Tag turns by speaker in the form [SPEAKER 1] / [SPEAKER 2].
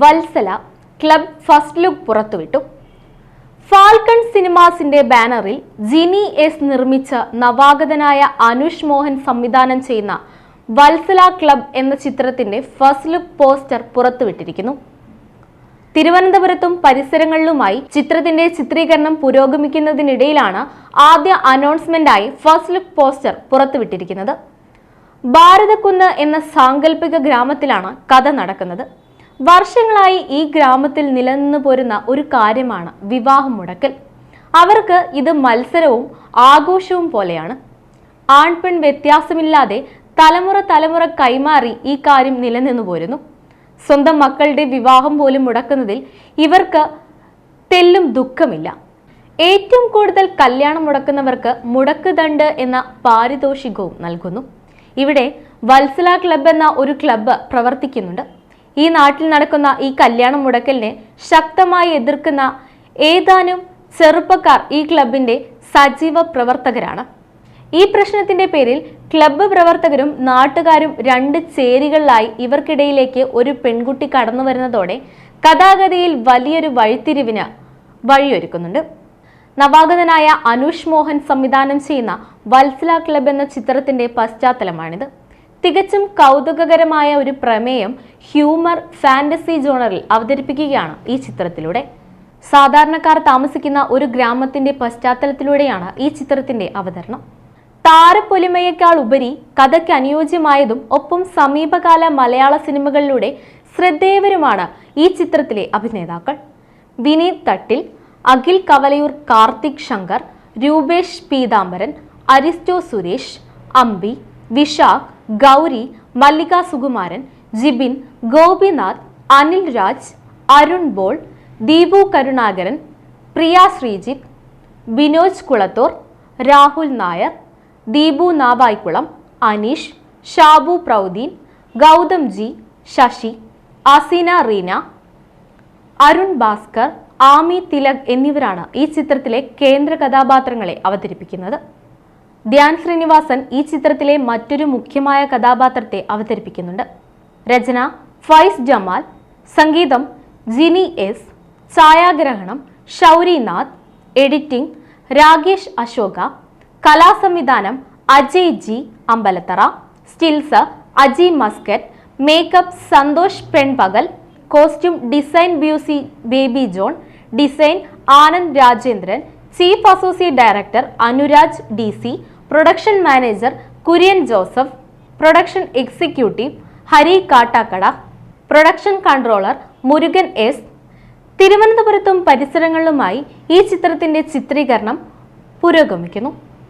[SPEAKER 1] Vatsala club first look പുറത്തുവിട്ടു. Falcon സിനിമാസിന്റെ ബാനറിൽ ജിനി എസ് നിർമ്മിച്ച നവാഗതനായ അനുഷ് മോഹൻ സംവിധാനം ചെയ്യുന്ന വത്സല ക്ലബ് എന്ന ചിത്രത്തിന്റെ ഫസ്റ്റ് ലുക്ക് പോസ്റ്റർ പുറത്തുവിട്ടിരിക്കുന്നു. തിരുവനന്തപുരത്തും പരിസരങ്ങളിലുമായി ചിത്രത്തിന്റെ ചിത്രീകരണം പുരോഗമിക്കുന്നതിനിടയിലാണ് ആദ്യ അനൗൺസ്മെന്റായി ഫസ്റ്റ് ലുക്ക് പോസ്റ്റർ പുറത്തുവിട്ടിരിക്കുന്നത്. ഭാരതക്കുന്ന് എന്ന സാങ്കല്പിക ഗ്രാമത്തിലാണ് കഥ നടക്കുന്നത്. വർഷങ്ങളായി ഈ ഗ്രാമത്തിൽ നിലനിന്നു പോരുന്ന ഒരു കാര്യമാണ് വിവാഹം മുടക്കൽ. അവർക്ക് ഇത് മത്സരവും ആഘോഷവും പോലെയാണ്. ആൺപെൺ വ്യത്യാസമില്ലാതെ തലമുറ തലമുറ കൈമാറി ഈ കാര്യം നിലനിന്നു പോരുന്നു. സ്വന്തം മക്കളുടെ വിവാഹം പോലും മുടക്കുന്നതിൽ ഇവർക്ക് തെല്ലും ദുഃഖമില്ല. ഏറ്റവും കൂടുതൽ കല്യാണം മുടക്കുന്നവർക്ക് മുടക്കുദണ്ട് എന്ന പാരിതോഷികവും നൽകുന്നു. ഇവിടെ വത്സല ക്ലബ് എന്ന ഒരു ക്ലബ്ബ് പ്രവർത്തിക്കുന്നുണ്ട്. ഈ നാട്ടിൽ നടക്കുന്ന ഈ കല്യാണം മുടക്കലിനെ ശക്തമായി എതിർക്കുന്ന ഏതാനും ചെറുപ്പക്കാർ ഈ ക്ലബിന്റെ സജീവ പ്രവർത്തകരാണ്. ഈ പ്രശ്നത്തിന്റെ പേരിൽ ക്ലബ്ബ് പ്രവർത്തകരും നാട്ടുകാരും രണ്ട് ചേരികളിലായി ഇവർക്കിടയിലേക്ക് ഒരു പെൺകുട്ടി കടന്നു വരുന്നതോടെ കഥാഗതിയിൽ വലിയൊരു വഴിത്തിരിവിന് വഴിയൊരുക്കുന്നുണ്ട്. നവാഗതനായ അനുഷ് മോഹൻ സംവിധാനം ചെയ്യുന്ന വത്സല ക്ലബ് എന്ന ചിത്രത്തിന്റെ പശ്ചാത്തലമാണിത്. തികച്ചും കൗതുകകരമായ ഒരു പ്രമേയം ഹ്യൂമർ ഫാന്റസി ജോണറിൽ അവതരിപ്പിക്കുകയാണ് ഈ ചിത്രത്തിലൂടെ. സാധാരണക്കാർ താമസിക്കുന്ന ഒരു ഗ്രാമത്തിന്റെ പശ്ചാത്തലത്തിലൂടെയാണ് ഈ ചിത്രത്തിന്റെ അവതരണം. താരപ്പൊലിമയേക്കാൾ ഉപരി കഥയ്ക്ക് അനുയോജ്യമായതും ഒപ്പം സമീപകാല മലയാള സിനിമകളിലൂടെ ശ്രദ്ധേയവരുമാണ് ഈ ചിത്രത്തിലെ അഭിനേതാക്കൾ. വിനീത് തട്ടിൽ അഖിൽ കവലയൂർ കാർത്തിക് ശങ്കർ രൂപേഷ് പീതാംബരൻ അരിസ്റ്റോ സുരേഷ് അമ്പി വിശാഖ് ഗൗരി മല്ലിക സുകുമാരൻ ജിബിൻ ഗോപിനാഥ് അനിൽ രാജ് അരുൺ ബോൾ ദീപു കരുണാകരൻ പ്രിയ ശ്രീജിത്ത് വിനോജ് കുളത്തൂർ രാഹുൽ നായർ ദീപു നാവായിക്കുളം അനീഷ് ഷാബു പ്രൗദീൻ ഗൗതം ജി ശശി അസീന റീന അരുൺ ഭാസ്കർ ആമി തിലക് എന്നിവരാണ് ഈ ചിത്രത്തിലെ കേന്ദ്ര കഥാപാത്രങ്ങളെ അവതരിപ്പിക്കുന്നത്. ധ്യാൻ ശ്രീനിവാസൻ ഈ ചിത്രത്തിലെ മറ്റൊരു മുഖ്യമായ കഥാപാത്രത്തെ അവതരിപ്പിക്കുന്നുണ്ട്. രചന ഫൈസ് ജമാൽ സംഗീതം ജിനി എസ് ഛായാഗ്രഹണം Shaurinath editing Rakesh Ashoka കലാസംവിധാനം Ajay G Ambalathara stills Aji Muscat makeup Santhosh Penpakal costume design Busy Baby John design Anand Rajendran chief associate director Anuraj D C production manager Kurian Joseph production executive Hari Kattakada production controller Murugan S. തിരുവനന്തപുരത്തും പരിസരങ്ങളിലുമായി ഈ ചിത്രത്തിന്റെ ചിത്രീകരണം പുരോഗമിക്കുന്നു.